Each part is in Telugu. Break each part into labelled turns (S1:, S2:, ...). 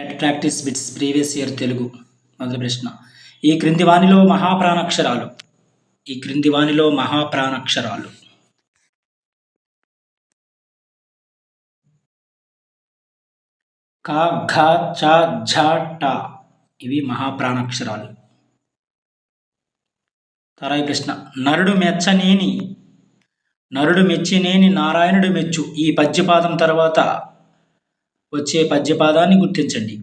S1: let practice bits previous year Telugu మొదటి ప్రశ్న ఈ క్రింది వాణిలో మహాప్రాణాక్షరాలు ఈ క్రింది వాణిలో మహాప్రాణాక్షరాలు కా ఘ చ ఝ ట ఇవి మహాప్రాణాక్షరాలు తరాయి ప్రశ్న నరుడు మెచ్చనేని నరుడు మెచ్చినేని నారాయణుడు మెచ్చు ఈ పద్యపాదం తర్వాత వచ్చే పద్యపాదాన్ని గుర్తించండి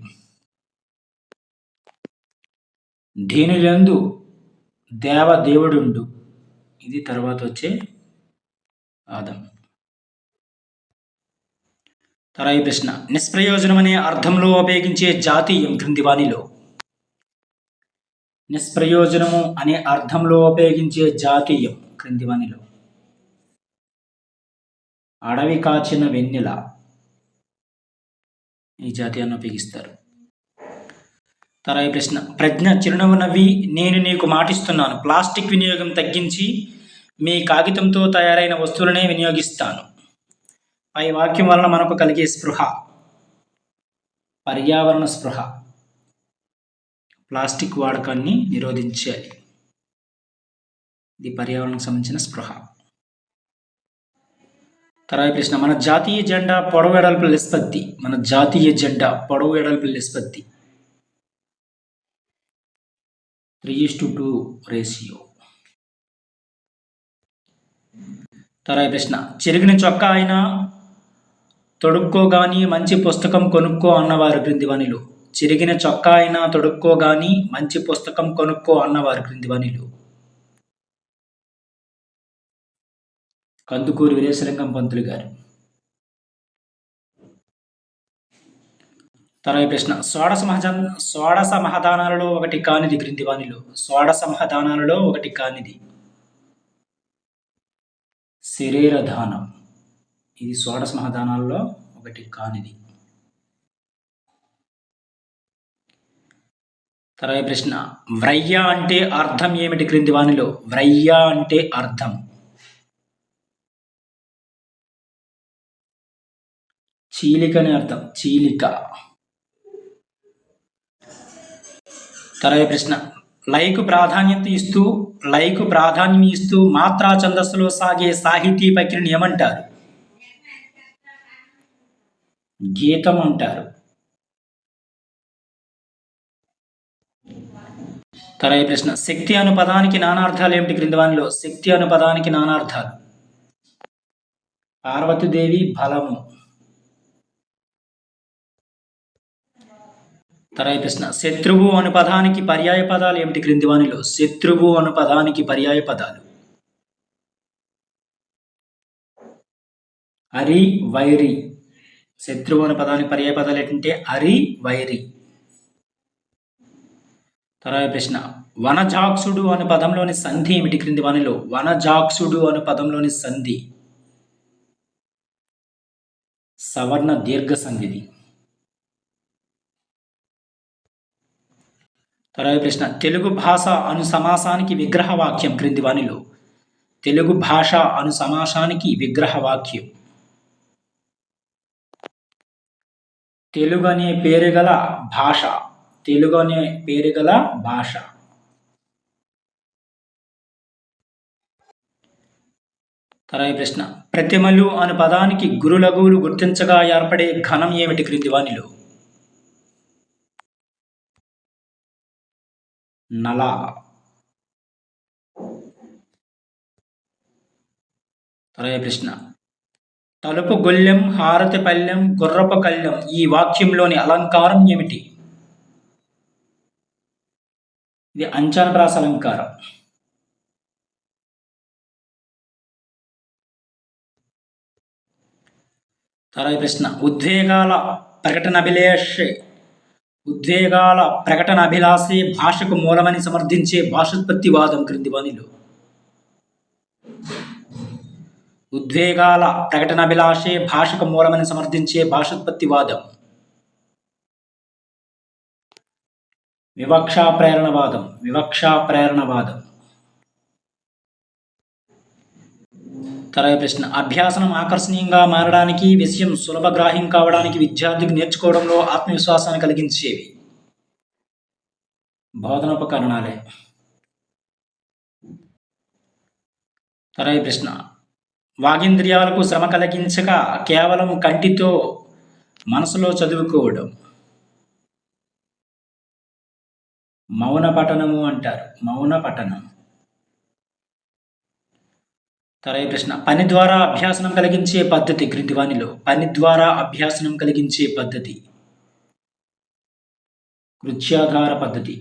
S1: దేనిలందు దేవ దేవుడుండు ఇది తర్వాత వచ్చే ఆదం తరాయి ప్రశ్న నిష్ప్రయోజనం అనే అర్థంలో ఉపయోగించే జాతి ఏమిటి వాణిలో నిష్ప్రయోజనము అనే అర్థంలో ఉపయోగించే జాతీయం క్రిందివనిలో అడవి కాచిన వెన్నెల ఈ జాతీయాన్ని ఉపయోగిస్తారు తర్వాత ప్రశ్న ప్రజ్ఞ చిరునవ్వు నవ్వి నేను నీకు మాటిస్తున్నాను ప్లాస్టిక్ వినియోగం తగ్గించి మీ కాగితంతో తయారైన వస్తువులనే వినియోగిస్తాను పై వాక్యం వలన మనకు కలిగే స్పృహ పర్యావరణ స్పృహ ప్లాస్టిక్ వాడకాన్ని నిరోధించాలి ఇది పర్యావరణకు సంబంధించిన స్పృహ తర్వాత ప్రశ్న మన జాతీయ జెండా పొడవు ఎడల్పుల నిష్పత్తి మన జాతీయ జెండా పొడవు ఎడల్పుల నిష్పత్తి three is to two ratio తర్వాత ప్రశ్న చెరిగిన చొక్కా ఆయన తొడుక్కోగాని మంచి పుస్తకం కొనుక్కో అన్నవారు క్రింది వనిలు చిరిగిన చొక్కా అయినా తొడుక్కో మంచి పుస్తకం కొనుక్కో అన్నవారు క్రింది వనిలు కందుకూరు వీరేశలింగం పంతులు గారు తర్వాత ప్రశ్న షోడశ మహజన్ షోడశ మహదానాలలో ఒకటి కానిది క్రింది వాణిలో షోడశ మహదానాలలో ఒకటి కానిది శరీర దానం ఇది షోడశ మహదానాలలో ఒకటి కానిది తర్వాత ప్రశ్న వ్రయ్య అంటే అర్థం ఏమిటి క్రింది వాణిలో వ్రయ్య అంటే అర్థం చీలిక అని అర్థం చీలిక తర్వాత ప్రశ్న లైకు ప్రాధాన్యత ఇస్తూ లైకు ప్రాధాన్యం ఇస్తూ మాత్రా ఛందస్సులో సాగే సాహితీ ప్రక్రియను ఏమంటారు గీతం అంటారు తర్వాత ప్రశ్న శక్తి అను పదానికి నానార్థాలు ఏమిటి క్రింది శక్తి అను పదానికి నానార్థాలు పార్వతీదేవి బలము తర్వాత ప్రశ్న శత్రువు అను పదానికి పర్యాయ పదాలు ఏమిటి క్రింది శత్రువు అను పదానికి పర్యాయ పదాలు అరి వైరి శత్రువు అనే పదానికి పర్యాయ పదాలు ఏంటంటే అరి వైరి తర్వాత ప్రశ్న వనజాక్సుడు అను పదంలోని సంధి ఏమిటి క్రింది వాణిలో వనజాక్సుడు అను పదంలోని సంధి సవర్ణ దీర్ఘ సంధిది తర్వాత ప్రశ్న తెలుగు భాష అను సమాసానికి విగ్రహ వాక్యం క్రింది వాణిలో తెలుగు భాష అను సమాసానికి విగ్రహ వాక్యం తెలుగు అనే పేరు గల భాష తెలుగు అనే పేరు గల భాష తర్వాత ప్రశ్న ప్రతిమలు అను పదానికి గురులగువులు గుర్తించగా ఏర్పడే ఘనం ఏమిటి క్రింది వానిలో నల తరే ప్రశ్న తలుపు గొల్లెం హారతి పల్లెం గుర్రపు కళ్ళెం ఈ వాక్యంలోని అలంకారం ఏమిటి ఇది అంచన ప్రాస అలంకారం తర్వాత ప్రశ్న ఉద్వేగాల ప్రకటన అభిలేషే ఉద్వేగాల ప్రకటన అభిలాషే భాషకు మూలమని సమర్థించే భాషోత్పత్తి వాదం క్రింది వనిలు ఉద్వేగాల ప్రకటన అభిలాషే భాషకు మూలమని సమర్థించే భాషోత్పత్తి వాదం వివక్షా ప్రేరణవాదం వివక్షా ప్రేరణవాదం తర్వాత ప్రశ్న అభ్యాసనం ఆకర్షణీయంగా మారడానికి విషయం సులభగ్రాహ్యం కావడానికి విద్యార్థికి నేర్చుకోవడంలో ఆత్మవిశ్వాసాన్ని కలిగించేవి బోధనోపకరణాలే తర్వాత ప్రశ్న వాగింద్రియాలకు శ్రమ కలిగించక కేవలం కంటితో మనసులో చదువుకోవడం మౌన పఠనము అంటారు మౌన పఠనం తరై ప్రశ్న పని ద్వారా అభ్యాసనం కలిగించే పద్ధతి గ్రింటివాణిలో పని ద్వారా అభ్యాసనం కలిగించే పద్ధతి కృత్యాధార పద్ధతి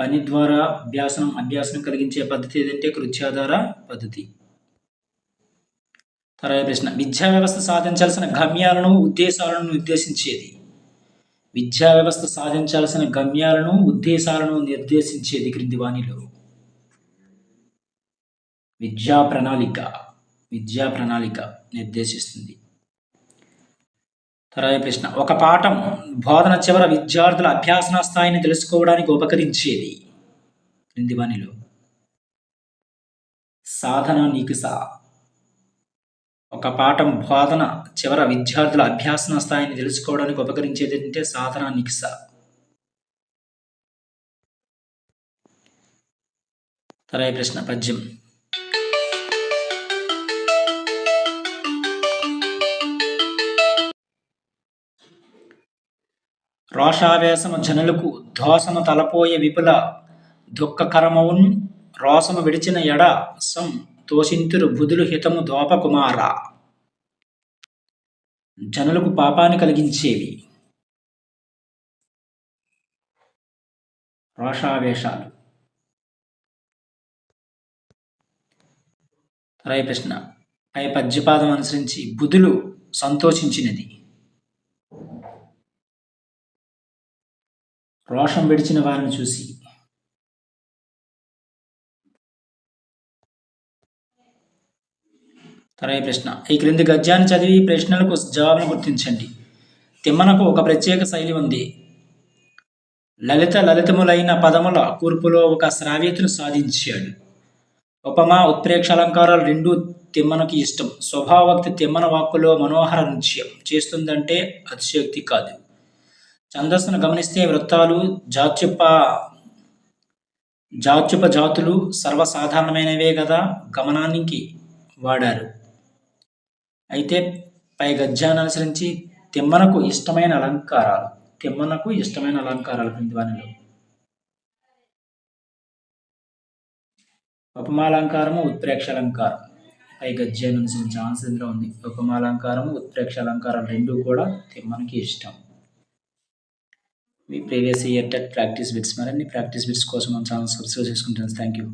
S1: పని ద్వారా అభ్యాసనం అభ్యాసనం కలిగించే పద్ధతి ఏదంటే కృత్యాధార పద్ధతి తరై ప్రశ్న విద్యా వ్యవస్థ సాధించాల్సిన గమ్యాలను ఉద్దేశాలను నిర్దేశించేది విద్యా వ్యవస్థ సాధించాల్సిన గమ్యాలను ఉద్దేశాలను నిర్దేశించేది క్రింది వాణిలో విద్యా ప్రణాళిక విద్యా ప్రణాళిక నిర్దేశిస్తుంది తర్వాత ప్రశ్న ఒక పాఠం బోధన చివర విద్యార్థుల అభ్యాసన స్థాయిని తెలుసుకోవడానికి ఉపకరించేది క్రింది పనిలో సాధన నికిస ఒక పాఠం బోధన చివర విద్యార్థుల అభ్యాసన స్థాయిని తెలుసుకోవడానికి ఉపకరించేది అంటే సాధన నికిస తర్వాత ప్రశ్న పద్యం రోషావేశము జనులకు దోసము తలపోయే విపుల దుఃఖకరమౌన్ రోసము విడిచిన ఎడ సం తోషింతురు బుధులు హితము దోపకుమార జనులకు పాపాన్ని కలిగించేవి రోషావేశాలు రాయ ప్రశ్న పై పద్యపాదం అనుసరించి బుధులు సంతోషించినది రోషం విడిచిన వారిని చూసి తరై ప్రశ్న ఈ క్రింది గద్యాన్ని చదివి ప్రశ్నలకు జవాబులు గుర్తించండి తిమ్మనకు ఒక ప్రత్యేక శైలి ఉంది లలిత లలితములైన పదముల కూర్పులో ఒక శ్రావ్యతను సాధించాడు ఉపమా ఉత్ప్రేక్ష అలంకారాలు రెండు తిమ్మనకి ఇష్టం స్వభావక్తి తిమ్మన వాక్కులో మనోహర నృత్యం చేస్తుందంటే అతిశక్తి కాదు ఛందస్సును గమనిస్తే వృత్తాలు జాత్యుప్ప జాత్యుప జాతులు సర్వసాధారణమైనవే కదా గమనానికి వాడారు అయితే పై గద్యాన్ని అనుసరించి తిమ్మనకు ఇష్టమైన అలంకారాలు తిమ్మనకు ఇష్టమైన అలంకారాలు క్రిందివానిలో ఉపమాలంకారము ఉత్ప్రేక్ష అలంకారం పై గద్యాన్ని అనుసరించి ఆన్సర్లో ఉంది ఉపమాలంకారము ఉత్ప్రేక్ష అలంకారం రెండు కూడా తిమ్మనకి ఇష్టం మీ previous year TET practice bits మరి ప్రాక్టీస్ బిట్స్ కోసం మనం ఛానల్ సబ్స్క్రైబ్ చేసుకుంటాను థ్యాంక్ యూ